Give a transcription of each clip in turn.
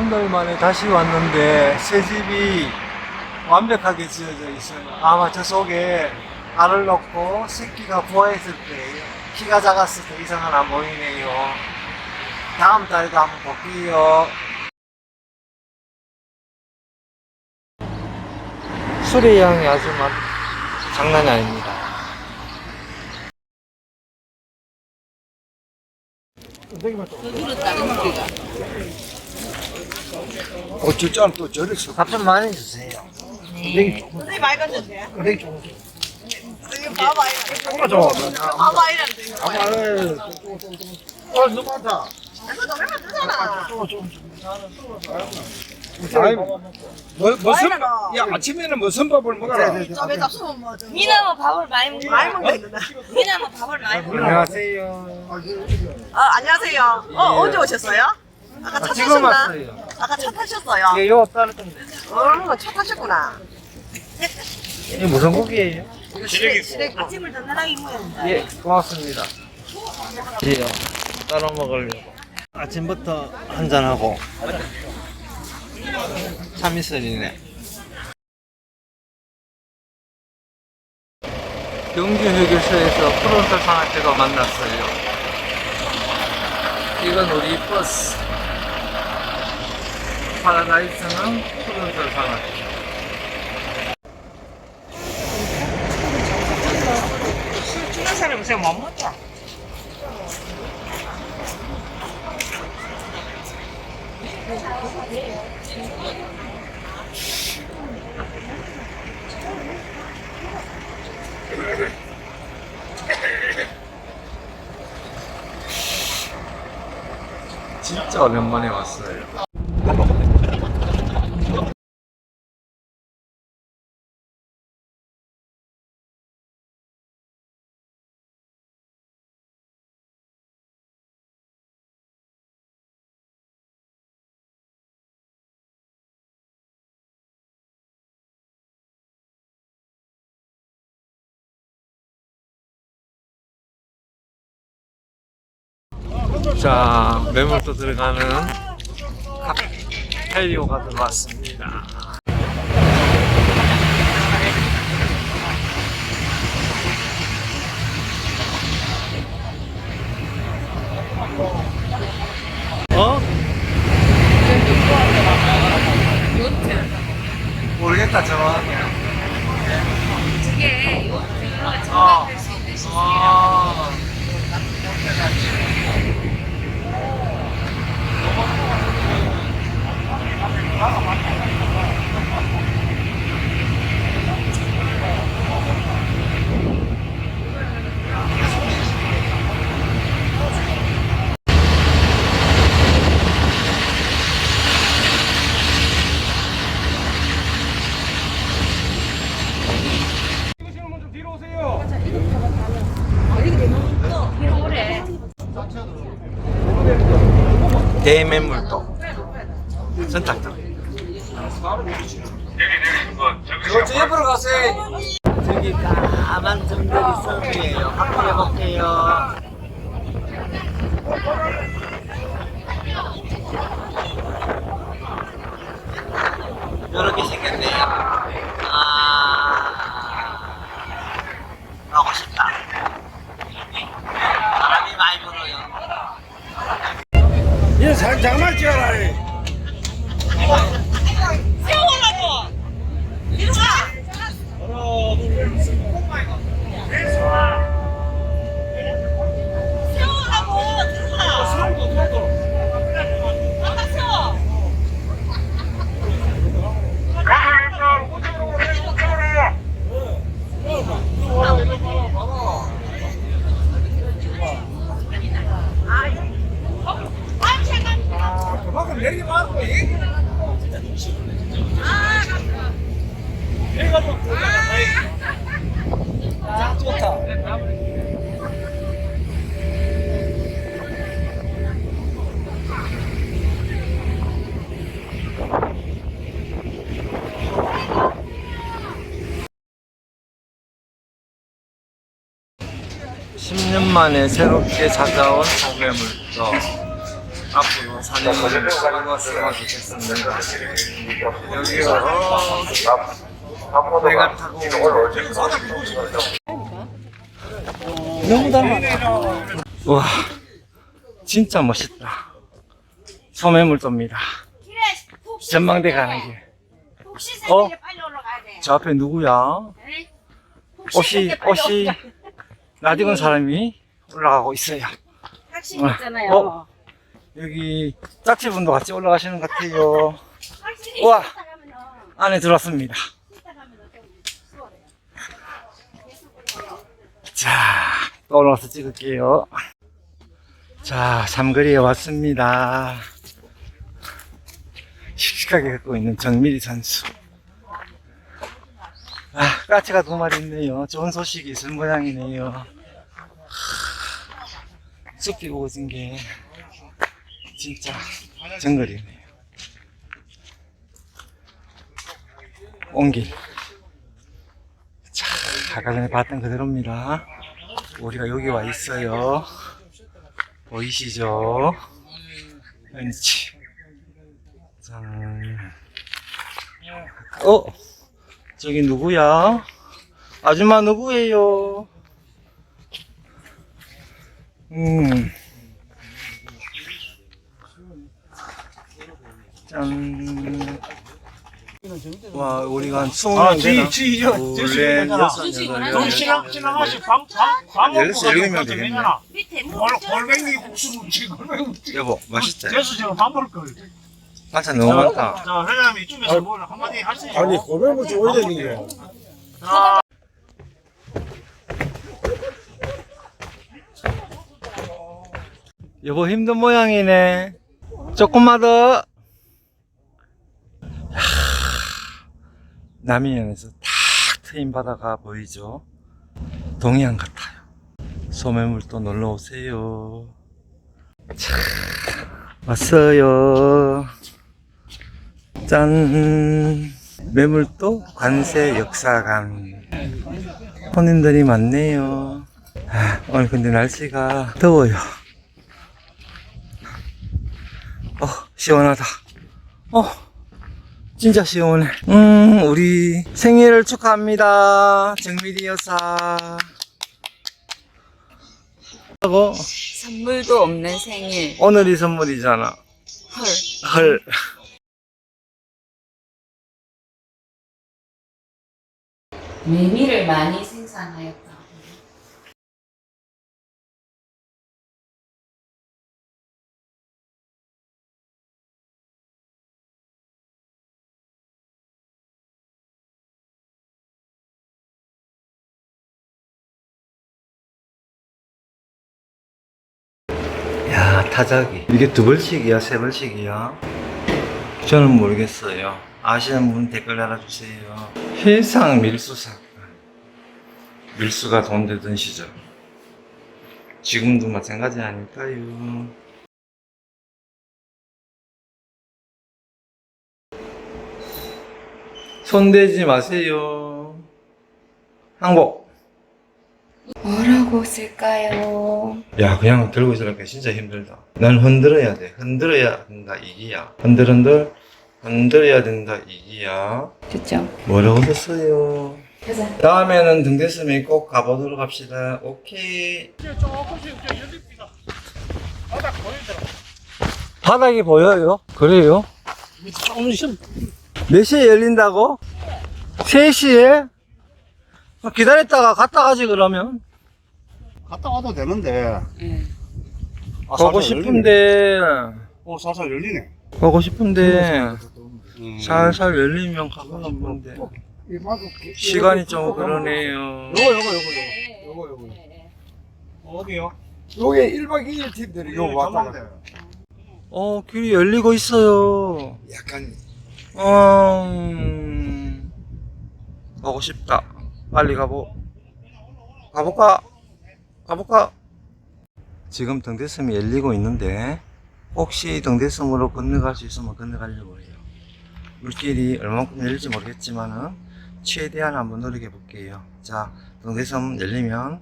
한 달 만에 다시 왔는데 새 집이 완벽하게 지어져 있어요. 아마 저 속에 알을 넣고 새끼가 부화했을 때예요. 키가 작았을 때 이상은 안 보이네요. 다음 달에도 한번 볼게요. 술의 양이 아주 많, 장난이 아닙니다. 고추장 또 저랬어. 밥좀 많이 주세요. 선생님 말 건져주세요. 그래 좀. 선생님 봐봐 이거. 뭐가 좋아. 봐봐 이랬는데. 아마를 어 누구 한다. 이거 너무 뜨잖아. 아이 뭐 무슨 야 아침에는 무슨 밥을 먹어라. 잡수면 뭐죠? 미나마 밥을 많이 먹는 많이 먹는다. 미나마 밥을 많이 먹는 안녕하세요. 아 안녕하세요. 어 언제 오셨어요? 아까 차 지금 타셨나? 아까 차 타셨어요? 예, 요 따르던데. 어, 차 타셨구나. 이게 무슨 고기예요? 시래기. 시래기. 아침을 든든하게 먹어야 예, 고맙습니다. 지요. 따로 먹으려고. 아침부터 한잔하고. 참이슬이네. 경주 휴게소에서 푸른털 상하체가 만났어요. 이건 우리 버스. 파라다이스는 푸른털 상하체. 주는 사람은 그냥 못 먹죠. 진짜 오랜만에 왔어요. 자, 매물도 들어가는 헬리오가 들어왔습니다. 어? 모르겠다, 정확 대매물도 선착장. 저, 저 옆으로 가세요. 저기 까만 점들이 섬이에요. 한번 해볼게요. 10년 만에 새롭게 찾아온 소매물도 앞으로 산행을 수고하셨으면 좋겠습니다. 여기서 배가 타고 너무 닮아. 와, 진짜 멋있다. 소매물도입니다. 전망대 가는 길. 어? 저 앞에 누구야? 옷이, 옷이. 낯익은 사람이 올라가고 있어요. 확신 어. 있잖아요. 어? 여기 짝지분도 같이 올라가시는 것 같아요. 우와. 안에 들어왔습니다. 자, 또 올라와서 찍을게요. 자, 삼거리에 왔습니다. 씩씩하게 걷고 있는 정미리 선수. 아, 까치가 두 마리 있네요. 좋은 소식이 있을 모양이네요. 하, 숲이 우거진 게 진짜 정글이네요. 온길. 자, 아까 전에 봤던 그대로입니다. 우리가 여기 와 있어요. 보이시죠? 왠지. 짠. 어? 저기 누구야? 아줌마 누구예요? 음. 짠. 와, 우리가 한 20명 되나? 지, 저, 둘, 넷, 여섯, 여덟, 열, 신랑 신랑하시 밤밤 열세, 일곱 명 되겠네. 골 골뱅이 국수 골뱅이 묻지. 여보, 맛있지? 됐어 지금 밥 먹을 걸. 반찬 너무 많다. 자 회장님 이쪽에서 뭘 한마디 할수 있어. 아니 고백을 좀 올려야 되는 게 여보 힘든 모양이네. 조금만 더. 야, 남이현에서 탁 트인 바다가 보이죠? 동해안 같아요. 소매물도 놀러 오세요. 자, 왔어요. 짠. 매물도 관세 역사관. 손님들이 많네요. 아, 오늘 근데 날씨가 더워요. 어, 시원하다. 어, 진짜 시원해. 음, 우리 생일을 축하합니다. 정미리 여사. 하고, 선물도 없는 생일. 오늘이 선물이잖아. 헐. 헐. 메밀을 많이 생산하였다. 야, 타자기. 이게 두 벌씩이야, 세 벌씩이야? 저는 모르겠어요. 아시는 분 댓글 달아주세요. 해상 밀수 사건. 밀수가 돈 되던 시절. 지금도 마찬가지 아닐까요? 손대지 마세요. 항복. 뭐라고 쓸까요? 야, 그냥 들고 있으니까 진짜 힘들다. 난 흔들어야 돼. 흔들어야 된다, 이기야. 흔들흔들, 흔들어야 된다, 이기야. 좋죠? 뭐라고 썼어요? 그래서 다음에는 등대섬에 꼭 가보도록 합시다. 오케이. 바닥이 보여요? 그래요? 조금씩 몇 시에 열린다고? 3시에? 기다렸다가 갔다 가지 그러면? 갔다 와도 되는데. 예. 아, 가고 살살 열리네. 싶은데 어 살살 열리네. 가고 싶은데 음. 살살 열리면 가고 싶은데 시간이 좀 그러네요 요거 요거 요거 요거 요거 요거 어디요? 요게 1박 2일 팀들이 요거 왔다 갔다 어 길이 열리고 있어요 약간 음 가고 싶다 빨리 가보 가볼까 가볼까 지금 등대섬이 열리고 있는데 혹시 등대섬으로 건너갈 수 있으면 건너가려고 해요 물길이 얼만큼 열릴지 모르겠지만은 최대한 한번 노력해 볼게요 자 등대섬 열리면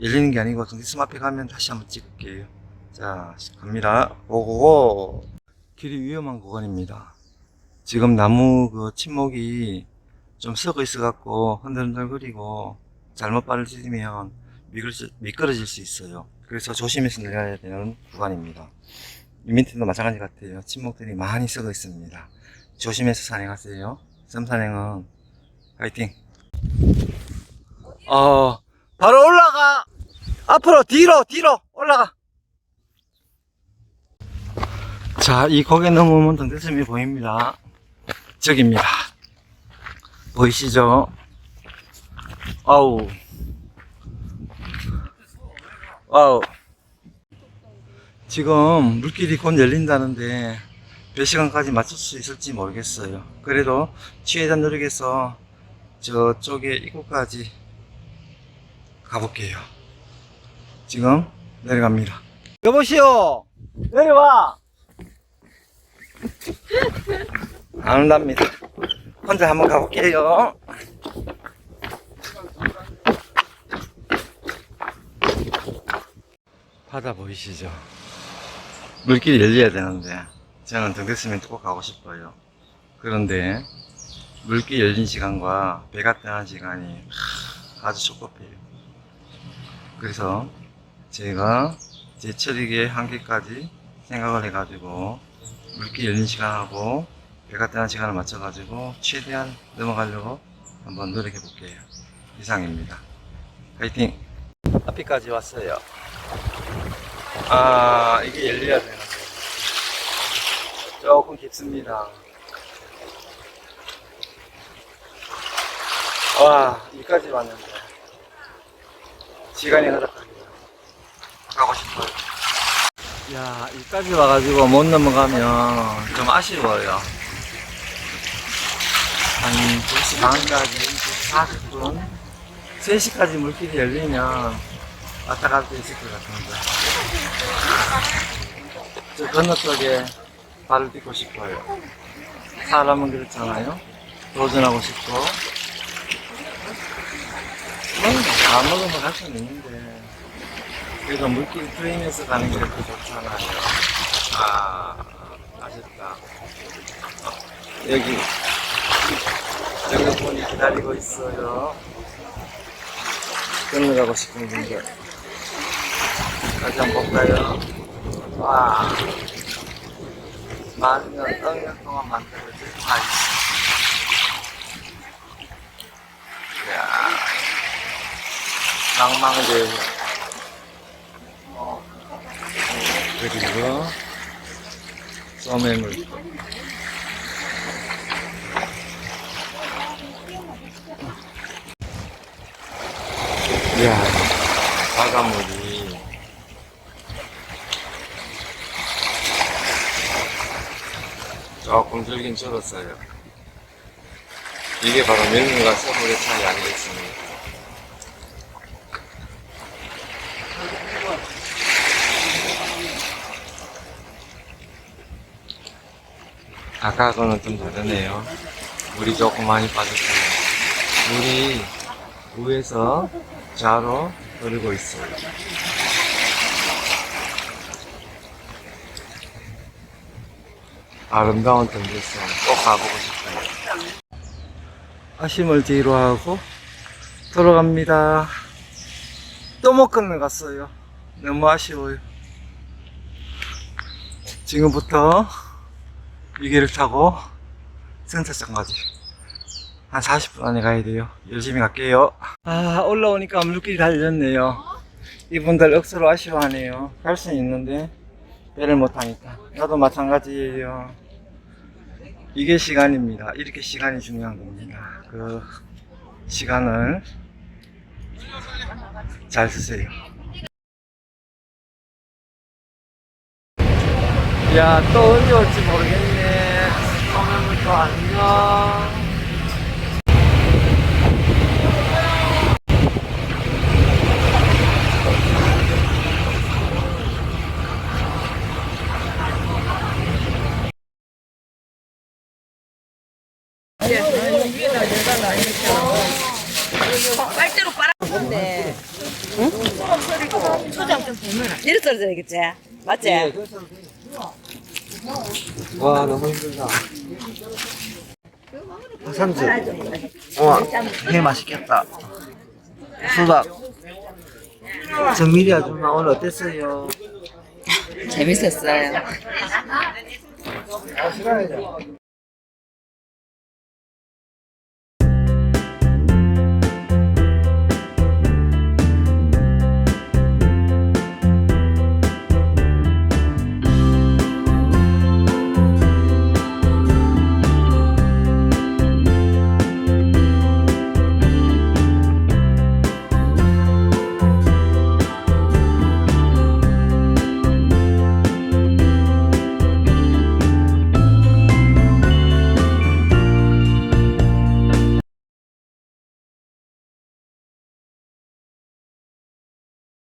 열리는 게 아니고 등대섬 앞에 가면 다시 한번 찍을게요 자, 갑니다. 고고고. 길이 위험한 구간입니다. 지금 나무 그 침목이 좀 썩어 있어 갖고 흔들흔들거리고 잘못 발을 디디면 미끄러질 수 있어요. 그래서 조심해서 내려야 되는 구간입니다. 이 밑에도 마찬가지 같아요. 침목들이 많이 썩어 있습니다. 조심해서 산행하세요. 썸산행은 화이팅! 어, 바로 올라가! 앞으로, 뒤로, 뒤로, 올라가! 자, 이 고개 넘으면 등대섬이 보입니다. 저기입니다. 보이시죠? 아우. 와우. 지금 물길이 곧 열린다는데 몇 시간까지 맞출 수 있을지 모르겠어요. 그래도 최대한 노력해서 저쪽에 입구까지 가볼게요. 지금 내려갑니다. 여보시오! 내려와! 안 온답니다. 혼자 한번 가볼게요. 바다 보이시죠? 물길이 열려야 되는데 저는 등대스면 꼭 가고 싶어요. 그런데 물길 열린 시간과 배가 떠난 시간이 아주 촉박해요. 그래서 제가 제 처리기의 한계까지 생각을 해가지고 물길 열린 시간하고 배가 떠난 시간을 맞춰가지고 최대한 넘어가려고 한번 노력해 볼게요. 이상입니다. 파이팅! 앞에까지 왔어요. 아, 이게 열려야 되는데. 조금 깊습니다. 와, 여기까지 왔는데. 시간이 흐렸답니다. 가고 싶어요. 야, 여기까지 와가지고 못 넘어가면 좀 아쉬워요. 한 2시 반까지, 2시 40분, 3시까지 물길이 열리면 왔다 갈 수 있을 것 같은데. 저 건너 쪽에 발을 딛고 싶어요. 사람은 그렇잖아요. 도전하고 싶고. 뭐안 먹으면 갈 수는 있는데. 그래도 물길 프레임에서 가는 게더 좋잖아요. 아, 아쉽다. 어, 여기, 정력분이 기다리고 있어요. 건너가고 싶은 분들. 다시 한번 볼까요? 와. 만 년, 억년 동안 만들어진 아이스. 이야. 낭만들. 어. 그리고, 소매물. 이야, 바닷물이. 조금 들긴 줄었어요. 이게 바로 밀물과 썰물의 차이 아니겠습니까? 아까하고는 좀 다르네요. 물이 조금 많이 빠졌어요. 물이 위에서 좌로 흐르고 있어요. 아름다운 등대성 꼭 가보고 싶어요. 아심을 뒤로 하고 돌아갑니다. 또 못 건너갔어요. 너무 아쉬워요. 지금부터 이 길을 타고 센터장까지 한 40분 안에 가야 돼요. 열심히 갈게요. 아, 올라오니까 물길이 달렸네요. 이분들 억수로 아쉬워하네요. 갈 수는 있는데, 배를 못하니까. 나도 마찬가지예요. 이게 시간입니다. 이렇게 시간이 중요한 겁니다. 그, 시간을 잘 쓰세요. 야, 또 언제 올지 모르겠네. 초장 좀 되면. 이렇게 썰어줘야겠지? 맞지? 예, 와 너무 힘들다. 산주. 와, 회 맛있겠다. 수박. 정밀이 아줌마 오늘 어땠어요? 재밌었어요. 아, 싫어야죠.